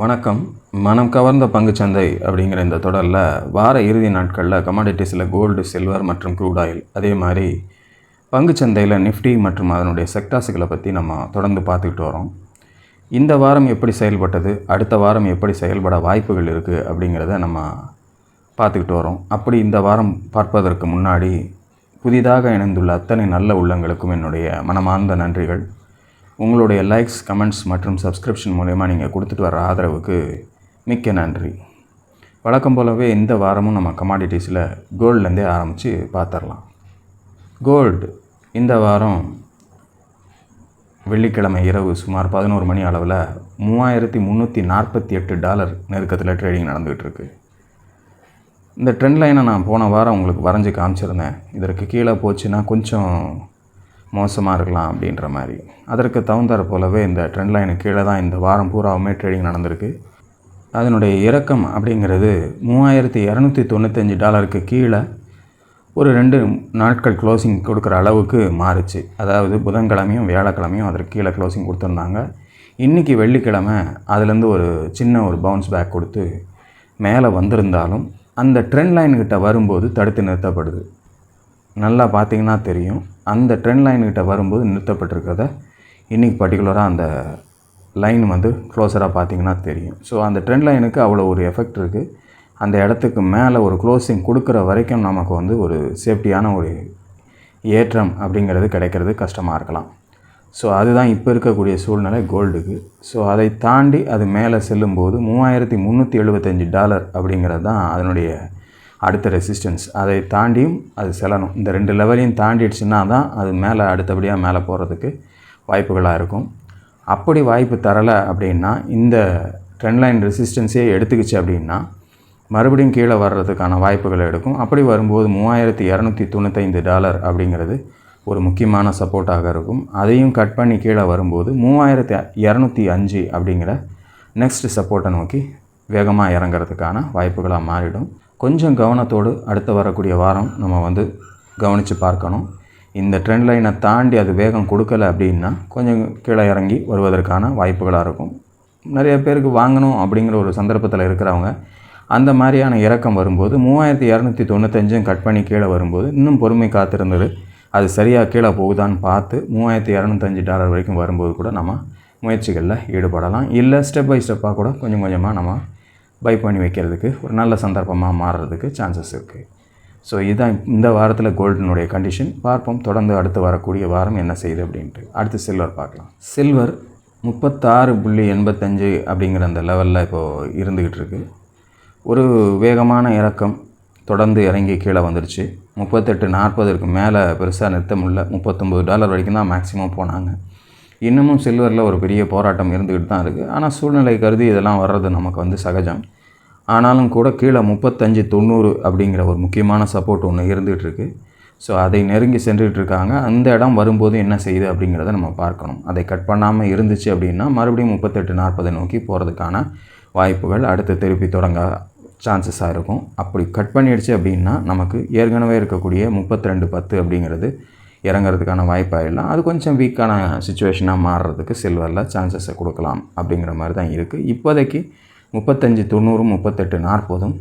வணக்கம். மனம் கவர்ந்த பங்குச்சந்தை அப்படிங்கிற இந்த தொடரில் வார இறுதி நாட்களில் கமாடிட்டிஸில் கோல்டு சில்வர் மற்றும் க்ரூட் ஆயில் அதே மாதிரி பங்குச்சந்தையில் நிஃப்டி மற்றும் அதனுடைய செக்டாஸுகளை பற்றி நம்ம தொடர்ந்து பார்த்துக்கிட்டு வரோம். இந்த வாரம் எப்படி செயல்பட்டது? அடுத்த வாரம் எப்படி செயல்பட வாய்ப்புகள் இருக்குது அப்படிங்கிறத நம்ம பார்த்துக்கிட்டு வரோம். அப்படி இந்த வாரம் பார்ப்பதற்கு முன்னாடி புதிதாக இணைந்துள்ள அத்தனை நல்ல உள்ளங்களுக்கும் என்னுடைய மனமார்ந்த நன்றிகள். உங்களுடைய லைக்ஸ் கமெண்ட்ஸ் மற்றும் சப்ஸ்கிரிப்ஷன் மூலயமா நீங்கள் கொடுத்துட்டு வர ஆதரவுக்கு மிக்க நன்றி. வழக்கம் போலவே இந்த வாரமும் நம்ம கமாடிட்டிஸில் கோல்ட்லேருந்தே ஆரம்பித்து பார்த்துடலாம் கோல்டு இந்த வாரம் வெள்ளிக்கிழமை இரவு சுமார் பதினோரு மணி அளவில் மூவாயிரத்தி முந்நூற்றி நாற்பத்தி எட்டு டாலர் நெருக்கத்தில் ட்ரேடிங் நடந்துகிட்டு இருக்கு இந்த ட்ரெண்ட் லைனை நான் போன வாரம் உங்களுக்கு வரைஞ்சி காமிச்சிருந்தேன். இதற்கு கீழே போச்சுன்னா கொஞ்சம் மோசமாக இருக்கலாம் அப்படின்ற மாதிரி. அதற்கு தகுந்தார் போலவே இந்த ட்ரெண்ட் லைனுக்கு கீழே தான் இந்த வாரம் பூராவுமே ட்ரேடிங் நடந்திருக்கு. அதனுடைய இறக்கம் அப்படிங்கிறது மூவாயிரத்தி இரநூத்தி தொண்ணூத்தஞ்சு டாலருக்கு கீழே ஒரு ரெண்டு நாட்கள் க்ளோசிங் கொடுக்குற அளவுக்கு மாறுச்சு. அதாவது புதன்கிழமையும் வியாழக்கிழமையும் அதற்கு கீழே க்ளோசிங் கொடுத்துருந்தாங்க. இன்றைக்கி வெள்ளிக்கிழமை அதுலேருந்து ஒரு சின்ன ஒரு பவுன்ஸ் பேக் கொடுத்து மேலே வந்திருந்தாலும் அந்த ட்ரெண்ட் லைன்கிட்ட வரும்போது தடுத்து நிறுத்தப்படுது. நல்லா பார்த்தீங்கன்னா தெரியும். அந்த ட்ரெண்ட் லைன்கிட்ட வரும்போது நிறுத்தப்பட்டிருக்கிறத இன்றைக்கி பர்டிகுலராக அந்த லைன் வந்து க்ளோஸராக பார்த்தீங்கன்னா தெரியும். ஸோ அந்த ட்ரெண்ட் லைனுக்கு அவ்வளோ ஒரு எஃபெக்ட் இருக்குது அந்த இடத்துக்கு மேலே ஒரு க்ளோசிங் கொடுக்குற வரைக்கும் நமக்கு வந்து ஒரு சேஃப்டியான ஒரு ஏற்றம் அப்படிங்கிறது கிடைக்கிறது கஷ்டமாக இருக்கலாம். ஸோ அதுதான் இப்போ இருக்கக்கூடிய சூழ்நிலை கோல்டுக்கு. ஸோ அதை தாண்டி அது மேலே செல்லும்போது மூவாயிரத்தி முந்நூற்றி எழுபத்தஞ்சி டாலர் அப்படிங்கிறது தான் அதனுடைய அடுத்த ரெசிஸ்டன்ஸ் அதை தாண்டியும் அது செல்லணும். இந்த ரெண்டு லெவலையும் தாண்டிடுச்சுன்னா தான் அது மேலே அடுத்தபடியாக மேலே போகிறதுக்கு வாய்ப்புகளாக இருக்கும். அப்படி வாய்ப்பு தரலை அப்படின்னா இந்த ட்ரெண்ட் லைன் ரெசிஸ்டன்ஸே எடுத்துக்கிச்சு அப்படின்னா மறுபடியும் கீழே வர்றதுக்கான வாய்ப்புகள் எடுக்கும். அப்படி வரும்போது மூவாயிரத்தி இரநூத்தி தொண்ணூத்தைந்து டாலர் அப்படிங்கிறது ஒரு முக்கியமான சப்போர்ட்டாக இருக்கும். அதையும் கட் பண்ணி கீழே வரும்போது மூவாயிரத்தி இரநூத்தி அஞ்சு அப்படிங்கிற நெக்ஸ்ட் சப்போர்ட்டை நோக்கி வேகமாக இறங்கிறதுக்கான வாய்ப்புகளாக மாறிடும். கொஞ்சம் கவனத்தோடு அடுத்து வரக்கூடிய வாரம் நம்ம வந்து கவனித்து பார்க்கணும். இந்த ட்ரெண்ட் லைனை தாண்டி அது வேகம் கொடுக்கல அப்படின்னா கொஞ்சம் கீழே இறங்கி வருவதற்கான வாய்ப்புகளாக இருக்கும். நிறைய பேருக்கு வாங்கணும் அப்படிங்கிற ஒரு சந்தர்ப்பத்தில் இருக்கிறவங்க அந்த மாதிரியான இறக்கம் வரும்போது மூவாயிரத்தி இரநூத்தி தொண்ணூத்தஞ்சும் கட் பண்ணி கீழே வரும்போது இன்னும் பொறுமை காத்திருந்தது. அது சரியாக கீழே போகுதான்னு பார்த்து மூவாயிரத்தி இரநூத்தஞ்சு டாலர் வரைக்கும் வரும்போது கூட நம்ம முயற்சிகளில் ஈடுபடலாம். இல்லை ஸ்டெப் பை ஸ்டெப்பாக கூட கொஞ்சம் கொஞ்சமாக நம்ம பை பண்ணி வைக்கிறதுக்கு ஒரு நல்ல சந்தர்ப்பமாக மாறுறதுக்கு சான்சஸ் இருக்குது ஸோ இதுதான் இந்த வாரத்தில் கோல்டினுடைய கண்டிஷன் பார்ப்போம் தொடர்ந்து அடுத்து வரக்கூடிய வாரம் என்ன செய்யுது அப்படின்ட்டு. அடுத்து சில்வர் பார்க்கலாம். சில்வர் முப்பத்தாறு புள்ளி எண்பத்தஞ்சு அப்படிங்கிற அந்த லெவலில் இப்போது இருந்துக்கிட்டு இருக்கு. ஒரு வேகமான இறக்கம் தொடர்ந்து இறங்கி கீழே வந்துடுச்சு முப்பத்தெட்டு நாற்பதுக்கு மேலே பெருசாக நிறுத்த முடியல. முப்பத்தொம்பது டாலர் வரைக்கும் தான் மேக்ஸிமம் போனாங்க. இன்னமும் சில்வரில் ஒரு பெரிய போராட்டம் இருந்துக்கிட்டு தான் இருக்குது. ஆனால் சூழ்நிலை கருதி இதெல்லாம் வர்றது நமக்கு வந்து சகஜம். ஆனாலும் கூட கீழே முப்பத்தஞ்சு தொண்ணூறு அப்படிங்கிற ஒரு முக்கியமான சப்போர்ட் ஒன்று இருந்துகிட்டு இருக்குது ஸோ அதை நெருங்கி சென்றுட்டு இருக்காங்க. அந்த இடம் வரும்போது என்ன செய்யுது அப்படிங்கிறத நம்ம பார்க்கணும். அதை கட் பண்ணாமல் இருந்துச்சு அப்படின்னா மறுபடியும் முப்பத்தெட்டு நாற்பதை நோக்கி போகிறதுக்கான வாய்ப்புகள் அடுத்து திருப்பி தொடங்க சான்சஸாக இருக்கும். அப்படி கட் பண்ணிடுச்சு அப்படின்னா நமக்கு ஏற்கனவே இருக்கக்கூடிய முப்பத்தி ரெண்டு பத்து அப்படிங்கிறது இறங்குறதுக்கான வாய்ப்பாயிடலாம் அது கொஞ்சம் வீக்கான சுச்சுவேஷனாக மாறுறதுக்கு சில்வரில் சான்சஸை கொடுக்கலாம் அப்படிங்கிற மாதிரி தான் இருக்குது இப்போதைக்கு முப்பத்தஞ்சு தொண்ணூறும் முப்பத்தெட்டு நாற்பதும்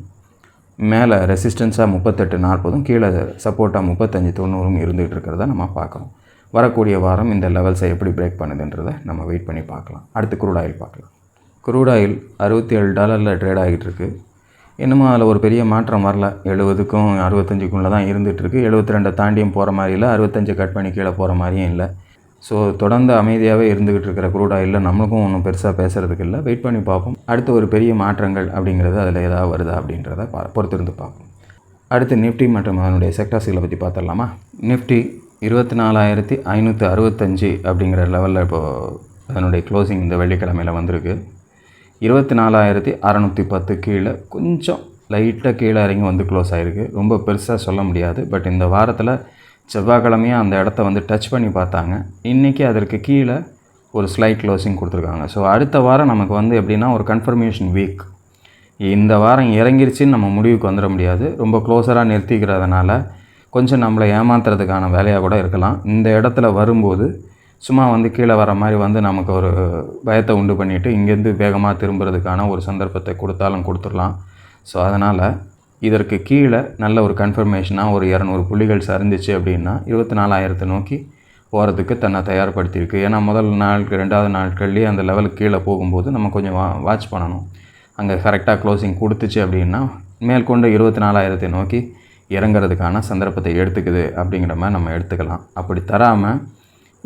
மேலே ரெசிஸ்டன்ஸாக முப்பத்தெட்டு நாற்பதும் கீழே சப்போர்ட்டாக முப்பத்தஞ்சு தொண்ணூறும் இருந்துகிட்டு இருக்கிறத நம்ம பார்க்குறோம் வரக்கூடிய வாரம் இந்த லெவல்ஸை எப்படி பிரேக் பண்ணுதுன்றதை நம்ம வெயிட் பண்ணி பார்க்கலாம். அடுத்து குரூட் ஆயில் பார்க்கலாம். குரூட் ஆயில் அறுபத்தி ஏழு டாலரில் ட்ரேட் ஆகிட்டு இருக்குது இன்னமும் அதில் ஒரு பெரிய மாற்றம் வரல. எழுபதுக்கும் அறுபத்தஞ்சுக்குள்ளே தான் இருந்துகிட்ருக்கு எழுபத்தி ரெண்டை தாண்டியும் போகிற மாதிரி இல்லை. அறுபத்தஞ்சு கட் பண்ணி கீழே போகிற மாதிரியும் இல்லை. ஸோ தொடர்ந்து அமைதியாகவே இருந்துக்கிட்டு இருக்கிற குரூட் ஆயிலில் நம்மளுக்கும் ஒன்றும் பெருசாக பேசுகிறதுக்கு இல்லை. வெயிட் பண்ணி பார்ப்போம். அடுத்து ஒரு பெரிய மாற்றங்கள் அப்படிங்கிறது அதில் ஏதாவது வருதா அப்படின்றத பா பொறுத்திருந்து பார்ப்போம். அடுத்து நிஃப்டி மற்றும் அதனுடைய செக்டார்ஸுகளை பற்றி பார்த்துடலாமா? நிஃப்டி இருபத்தி நாலாயிரத்தி ஐநூற்றி அறுபத்தஞ்சு அப்படிங்கிற லெவலில் இப்போது அதனுடைய க்ளோசிங் இந்த வெள்ளிக்கிழமையில் வந்திருக்கு. இருபத்தி நாலாயிரத்தி அறநூற்றி பத்து கீழே கொஞ்சம் லைட்டாக கீழே இறங்கி வந்து க்ளோஸ் ஆகிருக்கு ரொம்ப பெருசாக சொல்ல முடியாது. பட் இந்த வாரத்தில் செவ்வாய்க்கிழமையாக அந்த இடத்த வந்து டச் பண்ணி பார்த்தாங்க. இன்றைக்கி அதற்கு கீழே ஒரு ஸ்லைட் க்ளோசிங் கொடுத்துருக்காங்க. ஸோ அடுத்த வாரம் நமக்கு வந்து எப்படின்னா ஒரு கன்ஃபர்மேஷன் வீக் இந்த வாரம் இறங்கிருச்சின்னு நம்ம முடிவுக்கு வந்துட முடியாது. ரொம்ப க்ளோஸராக நிறுத்திக்கிறதுனால கொஞ்சம் நம்மளை ஏமாத்துறதுக்கான வேலையாக கூட இருக்கலாம். இந்த இடத்துல வரும்போது சும்மா வந்து கீழே வர மாதிரி வந்து நமக்கு ஒரு பயத்தை உண்டு பண்ணிவிட்டு இங்கேருந்து வேகமாக திரும்புறதுக்கான ஒரு சந்தர்ப்பத்தை கொடுத்தாலும் கொடுத்துடலாம். ஸோ அதனால் இதற்கு கீழே நல்ல ஒரு கன்ஃபர்மேஷனாக ஒரு இரநூறு புள்ளிகள் சரிஞ்சிச்சு அப்படின்னா இருபத்தி நாலாயிரத்தை நோக்கி போகிறதுக்கு தன்னை தயார்படுத்தியிருக்கு. ஏன்னா முதல் நாளுக்கு ரெண்டாவது நாட்கள்லேயே அந்த லெவலுக்கு கீழே போகும்போது நம்ம கொஞ்சம் வா வாட்ச் பண்ணணும். அங்கே கரெக்டாக க்ளோசிங் கொடுத்துச்சு அப்படின்னா மேற்கொண்டு இருபத்தி நாலாயிரத்தை நோக்கி இறங்குறதுக்கான சந்தர்ப்பத்தை எடுத்துக்குது அப்படிங்கிற மாதிரி நம்ம எடுத்துக்கலாம். அப்படி தராமல்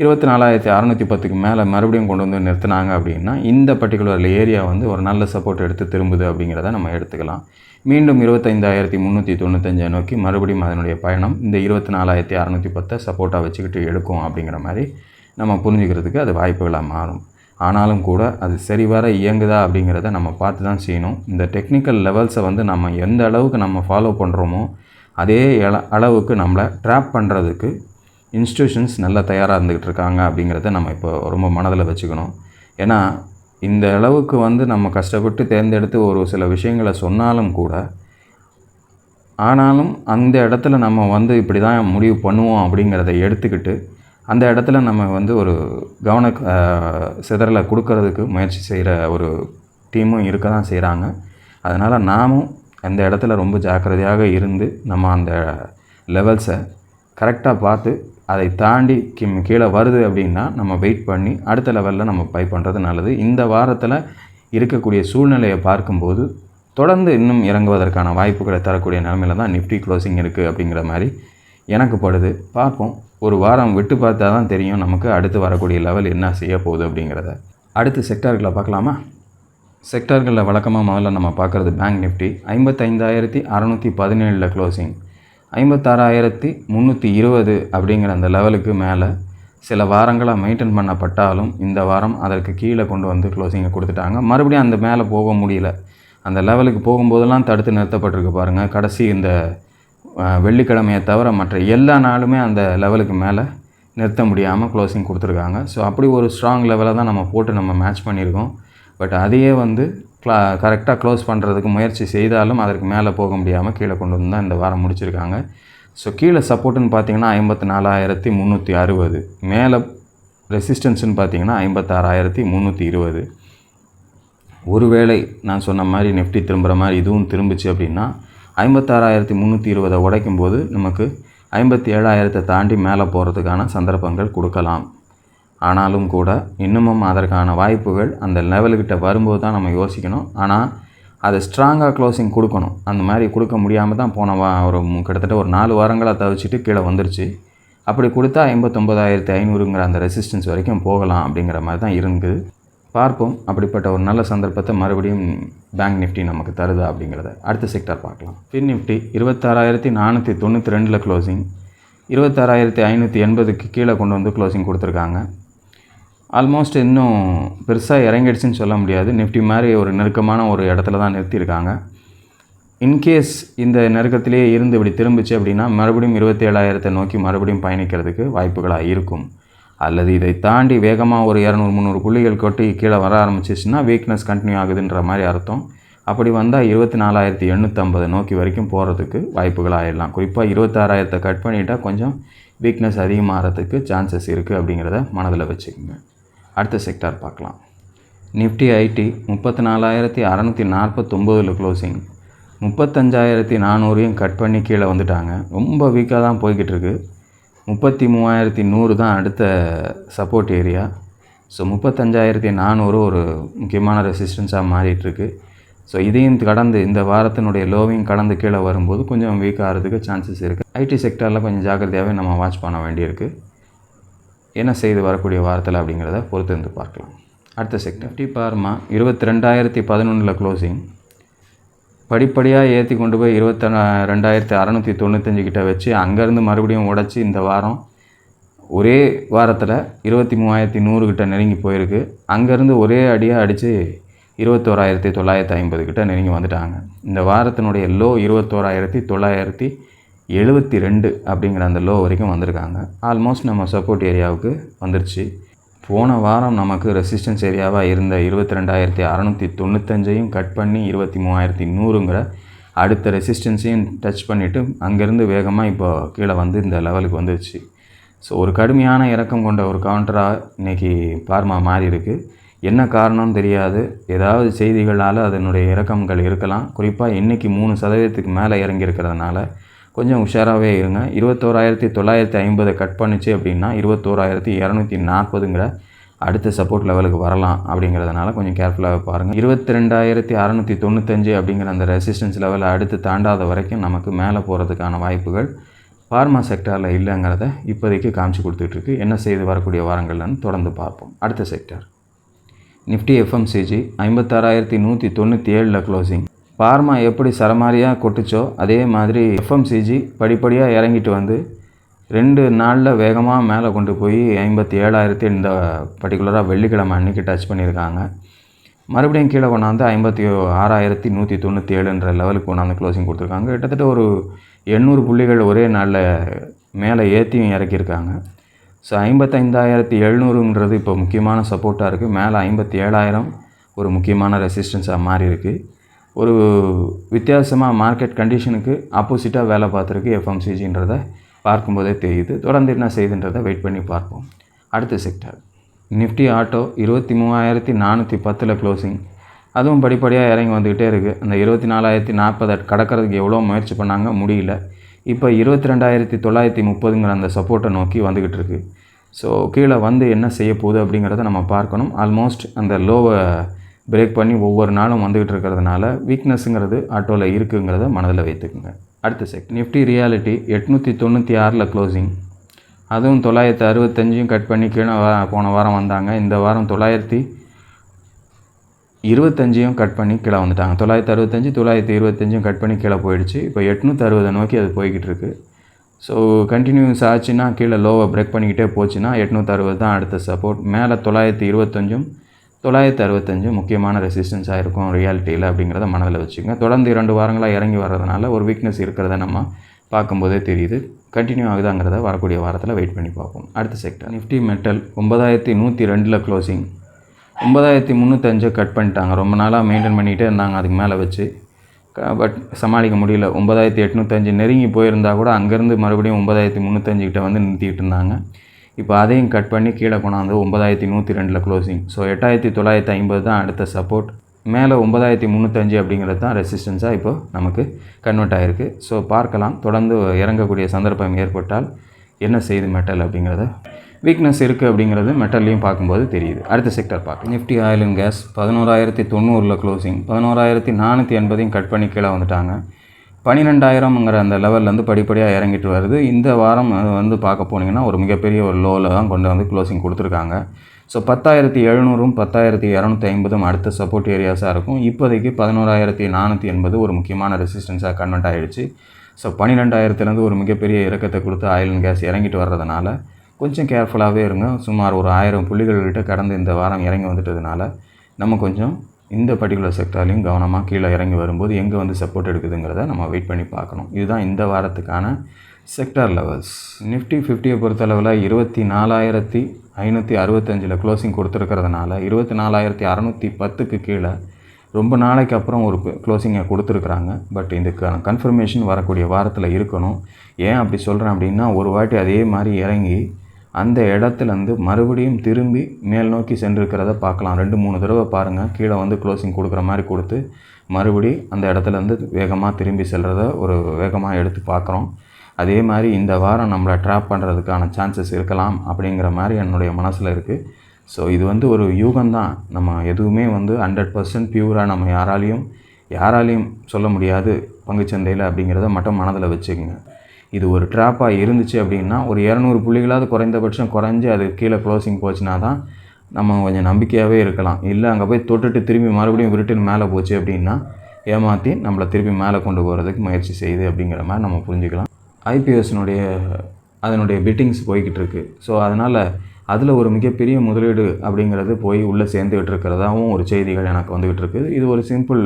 இருபத்தி நாலாயிரத்தி அறநூற்றி பத்துக்கு மேலே மறுபடியும் கொண்டு வந்து நிறுத்தினாங்க அப்படின்னா இந்த பர்டிகுலர் ஏரியா வந்து ஒரு நல்ல சப்போர்ட் எடுத்து திரும்புது அப்படிங்கிறத நம்ம எடுத்துக்கலாம். மீண்டும் இருபத்தைந்தாயிரத்தி முந்நூற்றி தொண்ணூத்தஞ்சை நோக்கி மறுபடியும் அதனுடைய பயணம் இந்த இருபத்தி நாலாயிரத்தி அறநூற்றி பத்தை சப்போர்ட்டாக வச்சுக்கிட்டு எடுக்கும் அப்படிங்கிற மாதிரி நம்ம புரிஞ்சுக்கிறதுக்கு அது வாய்ப்புகளாக மாறும். ஆனாலும் கூட அது சரிவர இயங்குதா அப்படிங்கிறத நம்ம பார்த்து தான் செய்யணும். இந்த டெக்னிக்கல் லெவல்ஸை வந்து நம்ம எந்த அளவுக்கு நம்ம ஃபாலோ பண்ணுறோமோ அதே அளவுக்கு நம்மளை ட்ராப் பண்ணுறதுக்கு இன்ஸ்டியூஷன்ஸ் நல்லா தயாராக இருந்துக்கிட்டு இருக்காங்க அப்படிங்கிறத நம்ம இப்போ ரொம்ப மனதில் வச்சுக்கணும். ஏன்னா இந்த அளவுக்கு வந்து நம்ம கஷ்டப்பட்டு தேர்ந்தெடுத்து ஒரு சில விஷயங்களை சொன்னாலும் கூட ஆனாலும் அந்த இடத்துல நம்ம வந்து இப்படி தான் முடிவு பண்ணுவோம் அப்படிங்கிறத எடுத்துக்கிட்டு அந்த இடத்துல நம்ம வந்து ஒரு கவன சிதறலை கொடுக்கறதுக்கு முயற்சி செய்கிற ஒரு டீமும் இருக்க தான் செய்கிறாங்க. அதனால் நாமும் அந்த இடத்துல ரொம்ப ஜாக்கிரதையாக இருந்து நம்ம அந்த லெவல்ஸை கரெக்டாக பார்த்து அதை தாண்டி கிம் கீழே வருது அப்படின்னா நம்ம வெயிட் பண்ணி அடுத்த லெவலில் நம்ம பை பண்ணுறது நல்லது. இந்த வாரத்தில் இருக்கக்கூடிய சூழ்நிலையை பார்க்கும்போது தொடர்ந்து இன்னும் இறங்குவதற்கான வாய்ப்புகளை தரக்கூடிய நிலமையில தான் நிஃப்டி க்ளோசிங் இருக்குது அப்படிங்கிற மாதிரி எனக்கு படுது. பார்ப்போம். ஒரு வாரம் விட்டு பார்த்தா தான் தெரியும் நமக்கு அடுத்து வரக்கூடிய லெவல் என்ன செய்ய போகுது அப்படிங்கிறத. அடுத்து செக்டார்களை பார்க்கலாமா? செக்டார்களில் வழக்கமாக முதல்ல நம்ம பார்க்குறது பேங்க் நிஃப்டி ஐம்பத்தைந்தாயிரத்தி அறநூற்றி பதினேழில் க்ளோசிங் ஐம்பத்தாறாயிரத்தி முந்நூற்றி இருபது அப்படிங்கிற அந்த லெவலுக்கு மேலே சில வாரங்களாக மெயின்டைன் பண்ணப்பட்டாலும் இந்த வாரம் அதற்கு கீழே கொண்டு வந்து க்ளோசிங்கை கொடுத்துட்டாங்க. மறுபடியும் அந்த மேலே போக முடியல. அந்த லெவலுக்கு போகும்போதெல்லாம் தடுத்து நிறுத்தப்பட்டிருக்கு பாருங்கள் கடைசி இந்த வெள்ளிக்கிழமையை தவிர மற்ற எல்லா நாளுமே அந்த லெவலுக்கு மேலே நிறுத்த முடியாமல் க்ளோசிங் கொடுத்துருக்காங்க. ஸோ அப்படி ஒரு ஸ்ட்ராங் லெவலை தான் நம்ம போட்டு நம்ம மேட்ச் பண்ணியிருக்கோம். பட் அதையே வந்து க்ளா கரெக்டாக க்ளோஸ் பண்ணுறதுக்கு முயற்சி செய்தாலும் அதற்கு மேலே போக முடியாமல் கீழே கொண்டு வந்து தான் இந்த வாரம் முடிச்சிருக்காங்க. ஸோ கீழே சப்போர்ட்டுன்னு பார்த்தீங்கன்னா ஐம்பத்தி நாலாயிரத்தி முந்நூற்றி அறுபது. மேலே ரெசிஸ்டன்ஸ்னு பார்த்தீங்கன்னா ஐம்பத்தாறாயிரத்தி முந்நூற்றி இருபது. ஒருவேளை நான் சொன்ன மாதிரி நெஃப்டி திரும்புகிற மாதிரி இதுவும் திரும்பிச்சு அப்படின்னா ஐம்பத்தாறாயிரத்தி முந்நூற்றி இருபதை உடைக்கும் போது நமக்கு ஐம்பத்தி ஏழாயிரத்தை தாண்டி மேலே போகிறதுக்கான சந்தர்ப்பங்கள் கொடுக்கலாம். ஆனாலும் கூட இன்னமும் அதற்கான வாய்ப்புகள் அந்த லெவலுக்கிட்ட வரும்போது தான் நம்ம யோசிக்கணும். ஆனால் அதை ஸ்ட்ராங்காக க்ளோசிங் கொடுக்கணும். அந்த மாதிரி கொடுக்க முடியாமல் தான் போன வா ஒரு கிட்டத்தட்ட ஒரு நாலு வாரங்களாக தவிச்சிட்டு கீழே வந்துருச்சு. அப்படி கொடுத்தா ஐம்பத்தொம்பதாயிரத்தி ஐநூறுங்கிற அந்த ரெசிஸ்டன்ஸ் வரைக்கும் போகலாம் அப்படிங்கிற மாதிரி தான் இருக்குது பார்ப்போம். அப்படிப்பட்ட ஒரு நல்ல சந்தர்ப்பத்தை மறுபடியும் பேங்க் நிஃப்டி நமக்கு தருது அப்படிங்கிறத அடுத்த செக்டார் பார்க்கலாம். ஃபின் நிஃப்டி இருபத்தாறாயிரத்தி நானூற்றி தொண்ணூற்றி ரெண்டில் க்ளோசிங் இருபத்தாறாயிரத்தி ஐநூற்றி எண்பதுக்கு கீழே கொண்டு வந்து க்ளோசிங் கொடுத்துருக்காங்க. ஆல்மோஸ்ட் இன்னும் பெருசாக இறங்கிடுச்சின்னு சொல்ல முடியாது. நிஃப்டி மாதிரி ஒரு நெருக்கமான ஒரு இடத்துல தான் நிறுத்தியிருக்காங்க. இன்கேஸ் இந்த நெருக்கத்திலேயே இருந்து இப்படி திரும்பிச்சு அப்படின்னா மறுபடியும் இருபத்தி ஏழாயிரத்தை நோக்கி மறுபடியும் பயணிக்கிறதுக்கு வாய்ப்புகளாக இருக்கும். அல்லது இதை தாண்டி வேகமாக ஒரு இரநூறு முந்நூறு புள்ளிகள் கொட்டி கீழே வர ஆரம்பிச்சிச்சுன்னா வீக்னஸ் கண்டினியூ ஆகுதுன்ற மாதிரி அர்த்தம். அப்படி வந்தால் இருபத்தி நாலாயிரத்தி எண்ணூற்றம்பது நோக்கி வரைக்கும் போகிறதுக்கு வாய்ப்புகள் ஆயிடலாம். குறிப்பாக இருபத்தாறாயிரத்தை கட் பண்ணிட்டால் கொஞ்சம் வீக்னஸ் அதிகமாகிறதுக்கு சான்சஸ் இருக்குது அப்படிங்கிறத மனதில் வச்சுக்கோங்க. அடுத்த செக்டார் பார்க்கலாம். நிஃப்டி ஐடி முப்பத்தி நாலாயிரத்தி அறநூற்றி நாற்பத்தொம்போதில் க்ளோசிங் முப்பத்தஞ்சாயிரத்தி நானூறையும் கட் பண்ணி கீழே வந்துட்டாங்க. ரொம்ப வீக்காக தான் போய்கிட்டு இருக்கு. முப்பத்தி மூவாயிரத்தி நூறு தான் அடுத்த சப்போர்ட் ஏரியா ஸோ முப்பத்தஞ்சாயிரத்தி நானூறு ஒரு முக்கியமான ரெசிஸ்டன்ஸாக மாறிட்டுருக்கு ஸோ இதையும் கடந்து இந்த வாரத்தினுடைய லோவையும் கடந்து கீழே வரும்போது கொஞ்சம் வீக் ஆகிறதுக்கு சான்சஸ் இருக்குது ஐடி செக்டரில் கொஞ்சம் ஜாக்கிரதையாகவே நம்ம வாட்ச் பண்ண வேண்டியிருக்கு. என்ன செய்து வரக்கூடிய வாரத்தில் அப்படிங்கிறத பொறுத்து இருந்து பார்க்கலாம். அடுத்த செக்டர் நிஃப்டி பார்மா இருபத்தி ரெண்டாயிரத்தி பதினொன்றில் க்ளோசிங் படிப்படியாக ஏற்றி கொண்டு போய் இருபத்தி ரெண்டாயிரத்தி அறநூற்றி தொண்ணூத்தஞ்சு கிட்ட வச்சு அங்கேருந்து மறுபடியும் உடச்சி இந்த வாரம் ஒரே வாரத்தில் இருபத்தி மூவாயிரத்தி நூறு கிட்ட நெருங்கி போயிருக்கு. அங்கேருந்து ஒரே அடியாக அடித்து இருபத்தோராயிரத்தி தொள்ளாயிரத்தி ஐம்பது கிட்ட நெருங்கி வந்துட்டாங்க. இந்த வாரத்தினுடைய லோ இருபத்தோராயிரத்தி தொள்ளாயிரத்தி எழுபத்தி ரெண்டு அப்படிங்கிற அந்த லோ வரைக்கும் வந்திருக்காங்க. ஆல்மோஸ்ட் நம்ம சப்போர்ட் ஏரியாவுக்கு வந்துருச்சு. போன வாரம் நமக்கு ரெசிஸ்டன்ஸ் ஏரியாவாக இருந்த இருபத்தி ரெண்டாயிரத்தி அறநூற்றி தொண்ணூத்தஞ்சையும் கட் பண்ணி இருபத்தி மூவாயிரத்தி நூறுங்கிற அடுத்த ரெசிஸ்டன்ஸையும் டச் பண்ணிவிட்டு அங்கேருந்து வேகமாக இப்போ கீழே வந்து இந்த லெவலுக்கு வந்துருச்சு. ஸோ ஒரு கடுமையான இறக்கம் கொண்ட ஒரு கவுண்டராக இன்றைக்கி பார்மா மாறி இருக்குது என்ன காரணம் தெரியாது. ஏதாவது செய்திகளால் அதனுடைய இறக்கங்கள் இருக்கலாம். குறிப்பாக இன்றைக்கி மூணு சதவீதத்துக்கு மேலே இறங்கியிருக்கிறதுனால கொஞ்சம் உஷாராகவே இருங்க. இருபத்தோராயிரத்தி தொள்ளாயிரத்தி ஐம்பதை கட் பண்ணுச்சு அப்படின்னா இருபத்தோராயிரத்தி இரநூத்தி நாற்பதுங்கிற அடுத்த சப்போர்ட் லெவலுக்கு வரலாம் அப்படிங்கிறதுனால கொஞ்சம் கேர்ஃபுல்லாக பாருங்கள் இருபத்தி ரெண்டாயிரத்தி அறநூற்றி தொண்ணூத்தஞ்சு அப்படிங்கிற அந்த ரெசிஸ்டன்ஸ் லெவலை அடுத்து தாண்டாத வரைக்கும் நமக்கு மேலே போகிறதுக்கான வாய்ப்புகள் ஃபார்மா செக்டாரில் இல்லைங்கிறத இப்போதைக்கு காமிச்சு கொடுத்துட்ருக்கு. என்ன செய்து வரக்கூடிய வாரங்கள்லன்னு தொடர்ந்து பார்ப்போம். அடுத்த செக்டார் நிஃப்டி எஃப்எம்சிஜி ஐம்பத்தாறாயிரத்தி நூற்றி தொண்ணூற்றி ஏழில் க்ளோசிங் பார்மா எப்படி சரமாரியாக கொட்டுச்சோ அதே மாதிரி எஃப்எம்சிஜி படிப்படியாக இறங்கிட்டு வந்து ரெண்டு நாளில் வேகமாக மேலே கொண்டு போய் ஐம்பத்தி ஏழாயிரத்தி இந்த பர்டிகுலராக வெள்ளிக்கிழமை அன்றைக்கி டச் பண்ணியிருக்காங்க. மறுபடியும் கீழே கொண்டாந்து ஐம்பத்தி ஆறாயிரத்தி நூற்றி தொண்ணூற்றி ஏழுன்ற லெவலுக்கு கொண்டாந்து க்ளோசிங் கொடுத்துருக்காங்க. கிட்டத்தட்ட ஒரு எண்ணூறு புள்ளிகள் ஒரே நாளில் மேலே ஏற்றியும் இறக்கியிருக்காங்க. ஸோ ஐம்பத்தைந்தாயிரத்தி எழுநூறுன்றது இப்போ முக்கியமான சப்போர்ட்டாக இருக்குது மேலே ஐம்பத்தி ஏழாயிரம் ஒரு முக்கியமான ரெசிஸ்டன்ஸாக மாறி இருக்குது ஒரு வித்தியாசமாக மார்க்கெட் கண்டிஷனுக்கு ஆப்போசிட்டாக வேலை பார்த்துருக்கு எஃப்எம்சிஜின்றத பார்க்கும்போதே தெரியுது. தொடர்ந்து என்ன செய்யுதுன்றதை வெயிட் பண்ணி பார்ப்போம். அடுத்த செக்டர் நிஃப்டி ஆட்டோ இருபத்தி மூவாயிரத்தி நானூற்றி பத்தில் க்ளோசிங் அதுவும் படிப்படியாக இறங்கி வந்துக்கிட்டே இருக்குது அந்த இருபத்தி நாலாயிரத்தி நாற்பதை கடக்கிறதுக்கு எவ்வளோ முயற்சி பண்ணாங்க முடியல. இப்போ இருபத்தி ரெண்டாயிரத்தி தொள்ளாயிரத்தி முப்பதுங்கிற அந்த சப்போர்ட்டை நோக்கி வந்துக்கிட்டு இருக்குது ஸோ கீழே வந்து என்ன செய்ய போகுது அப்படிங்கிறத நம்ம பார்க்கணும். ஆல்மோஸ்ட் அந்த லோவை பிரேக் பண்ணி ஒவ்வொரு நாளும் வந்துக்கிட்டு இருக்கிறதுனால வீக்னஸ்ங்கிறது ஆட்டோவில் இருக்குங்கிறத மனதில் வைத்துக்குங்க. அடுத்த செக் நிஃப்டி ரியாலிட்டி எட்நூற்றி தொண்ணூற்றி ஆறில் க்ளோசிங் அதுவும் தொள்ளாயிரத்தி அறுபத்தஞ்சையும் கட் பண்ணி கீழே வா போன வாரம் வந்தாங்க. இந்த வாரம் தொள்ளாயிரத்தி இருபத்தஞ்சையும் கட் பண்ணி கீழே வந்துட்டாங்க. தொள்ளாயிரத்தி அறுபத்தஞ்சு தொள்ளாயிரத்தி இருபத்தஞ்சும் கட் பண்ணி கீழே போயிடுச்சு. இப்போ எட்நூற்றி அறுபதை நோக்கி அது போய்கிட்டு இருக்குது ஸோ கண்டினியூஸ் ஆச்சுன்னா கீழே லோவை பிரேக் பண்ணிக்கிட்டே போச்சுன்னா எட்நூற்றி அறுபது தான் அடுத்த சப்போர்ட் மேலே தொள்ளாயிரத்தி இருபத்தஞ்சும் தொள்ளாயிரத்தி அறுபத்தஞ்சு முக்கியமான ரெசிஸ்டன்ஸாக இருக்கும் ரியாலிட்டியில் அப்படிங்கிறத மனதில் வச்சுக்கோங்க. தொடர்ந்து இரண்டு வாரங்களாக இறங்கி வர்றதுனால ஒரு வீக்னஸ் இருக்கிறத நம்ம பார்க்கும்போதே தெரியுது. கண்டினியூ ஆகுதாங்கிறத வரக்கூடிய வாரத்தில் வெயிட் பண்ணி பார்ப்போம். அடுத்த செக்டர் நிஃப்டி மெட்டல் ஒன்பதாயிரத்தி நூற்றி ரெண்டில் க்ளோசிங் ஒன்பதாயிரத்தி முந்நூற்றஞ்சை கட் பண்ணிட்டாங்க. ரொம்ப நாளாக மெயின்டைன் பண்ணிகிட்டே இருந்தாங்க. அதுக்கு மேலே வச்சு. பட் சமாளிக்க முடியல. ஒன்பதாயிரத்தி எட்நூற்றஞ்சு நெருங்கி போயிருந்தா கூட அங்கேருந்து மறுபடியும் ஒன்பதாயிரத்தி முந்நூற்றஞ்சு கிட்டே வந்து நிறுத்திக்கிட்டு இருந்தாங்க. இப்போ அதையும் கட் பண்ணி கீழே கொண்டாந்து ஒன்பதாயிரத்தி நூற்றி ரெண்டில் க்ளோசிங் ஸோ எட்டாயிரத்தி தொள்ளாயிரத்தி ஐம்பது தான் அடுத்த சப்போர்ட் மேலே ஒன்பதாயிரத்தி முந்நூற்றஞ்சு அப்படிங்கிறது தான் ரெசிஸ்டன்ஸாக இப்போ நமக்கு கன்வெர்ட் ஆகிருக்கு ஸோ பார்க்கலாம். தொடர்ந்து இறங்கக்கூடிய சந்தர்ப்பம் ஏற்பட்டால் என்ன செய்யுது மெட்டல் அப்படிங்கிறத. வீக்னஸ் இருக்குது அப்படிங்கிறது மெட்டல்லையும் பார்க்கும்போது தெரியுது. அடுத்த செக்டர் பார்க்க நிஃப்டி ஆயில் அண்ட் கேஸ் பதினோராயிரத்தி தொண்ணூறில் க்ளோசிங் பதினோராயிரத்தி நானூற்றி எண்பதையும் கட் பண்ணி கீழே வந்துட்டாங்க. பன்னிரெண்டாயிரம்ங்கிற அந்த லெவல்லேருந்து படிப்படியாக இறங்கிட்டு வருது. இந்த வாரம் அது வந்து பார்க்க போனீங்கன்னா ஒரு மிகப்பெரிய ஒரு லோவில் தான் கொண்டு வந்து க்ளோசிங் கொடுத்துருக்காங்க. ஸோ பத்தாயிரத்தி எழுநூறும் பத்தாயிரத்தி இரநூத்தி ஐம்பதும் அடுத்த சப்போர்ட் ஏரியாஸாக இருக்கும். இப்போதைக்கு பதினோராயிரத்தி நானூற்றி எண்பது ஒரு முக்கியமான ரெசிஸ்டன்ஸாக கன்வெர்ட் ஆகிடுச்சு ஸோ பன்னிரெண்டாயிரத்துலேருந்து ஒரு மிகப்பெரிய இறக்கத்தை கொடுத்து ஆயில் அண்ட் கேஸ் இறங்கிட்டு வர்றதுனால கொஞ்சம் கேர்ஃபுல்லாகவே இருங்க. சுமார் ஒரு ஆயிரம் புள்ளிகள்கிட்ட கடந்து இந்த வாரம் இறங்கி வந்துட்டதுனால நம்ம கொஞ்சம் இந்த பர்டிகுலர் செக்டார்லையும் கவனமாக கீழே இறங்கி வரும்போது எங்கே வந்து சப்போர்ட் எடுக்குதுங்கிறத நம்ம வெயிட் பண்ணி பார்க்கணும். இதுதான் இந்த வாரத்துக்கான செக்டார் லெவல்ஸ் நிஃப்டி ஃபிஃப்டியை பொறுத்தளவில் இருபத்தி நாலாயிரத்தி ஐநூற்றி அறுபத்தஞ்சில் க்ளோசிங் கொடுத்துருக்கிறதுனால இருபத்தி நாலாயிரத்தி அறநூற்றி பத்துக்கு கீழே ரொம்ப நாளைக்கு அப்புறம் ஒரு க்ளோசிங்கை கொடுத்துருக்குறாங்க. பட் இதுக்கான கன்ஃபர்மேஷன் வரக்கூடிய வாரத்தில் இருக்கணும். ஏன் அப்படி சொல்கிறேன் அப்படின்னா ஒரு வாட்டி அதே மாதிரி இறங்கி அந்த இடத்துலேருந்து மறுபடியும் திரும்பி மேல் நோக்கி சென்றிருக்கிறத பார்க்கலாம். ரெண்டு மூணு தடவை பாருங்கள் கீழே வந்து க்ளோசிங் கொடுக்குற மாதிரி கொடுத்து மறுபடி அந்த இடத்துலேருந்து வேகமாக திரும்பி செல்கிறத ஒரு வேகமாக எடுத்து பார்க்குறோம். அதே மாதிரி இந்த வாரம் நம்மளை ட்ராப் பண்ணுறதுக்கான சான்சஸ் இருக்கலாம் அப்படிங்கிற மாதிரி என்னுடைய மனசில் இருக்குது ஸோ இது வந்து ஒரு யூகம்தான் நம்ம எதுவுமே வந்து ஹண்ட்ரட் பர்சன்ட் பியூராக நம்ம யாராலையும் யாராலையும் சொல்ல முடியாது பங்குச்சந்தையில் அப்படிங்கிறத மட்டும் மனதில் வச்சுக்கோங்க. இது ஒரு ட்ராப்பாக இருந்துச்சு அப்படின்னா ஒரு இரநூறு புள்ளிகளாவது குறைந்தபட்சம் குறைஞ்சி அது கீழே க்ளோசிங் போச்சுன்னா தான் நம்ம கொஞ்சம் நம்பிக்கையாகவே இருக்கலாம். இல்லை அங்கே போய் தொட்டுட்டு திரும்பி மறுபடியும் விருட்டுன்னு மேலே போச்சு அப்படின்னா ஏமாற்றி நம்மளை திருப்பி மேலே கொண்டு போகிறதுக்கு முயற்சி செய்யுது அப்படிங்கிற மாதிரி நம்ம புரிஞ்சுக்கலாம். ஐபிஎஸ்னுடைய அதனுடைய பிட்டிங்ஸ் போய்கிட்டு இருக்குது ஸோ அதனால் அதில் ஒரு மிகப்பெரிய முதலீடு அப்படிங்கிறது போய் உள்ளே சேர்ந்துக்கிட்டு இருக்கிறதாவும் ஒரு செய்திகள் எனக்கு வந்துக்கிட்டு இருக்குது இது ஒரு சிம்பிள்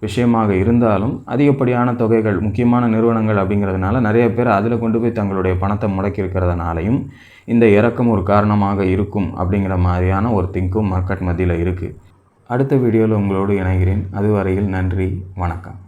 விஷயமாக இருந்தாலும் அதிகப்படியான தொகைகள் முக்கியமான நிறுவனங்கள் அப்படிங்கிறதுனால நிறைய பேர் அதில் கொண்டு போய் தங்களுடைய பணத்தை முடக்கி இருக்கிறதுனாலையும் இந்த இறக்கம் ஒரு காரணமாக இருக்கும் அப்படிங்கிற மாதிரியான ஒரு திங்கும் மார்க்கெட் மத்தியில் இருக்குது அடுத்த வீடியோவில் உங்களோடு இணைகிறேன். அதுவரையில் நன்றி வணக்கம்.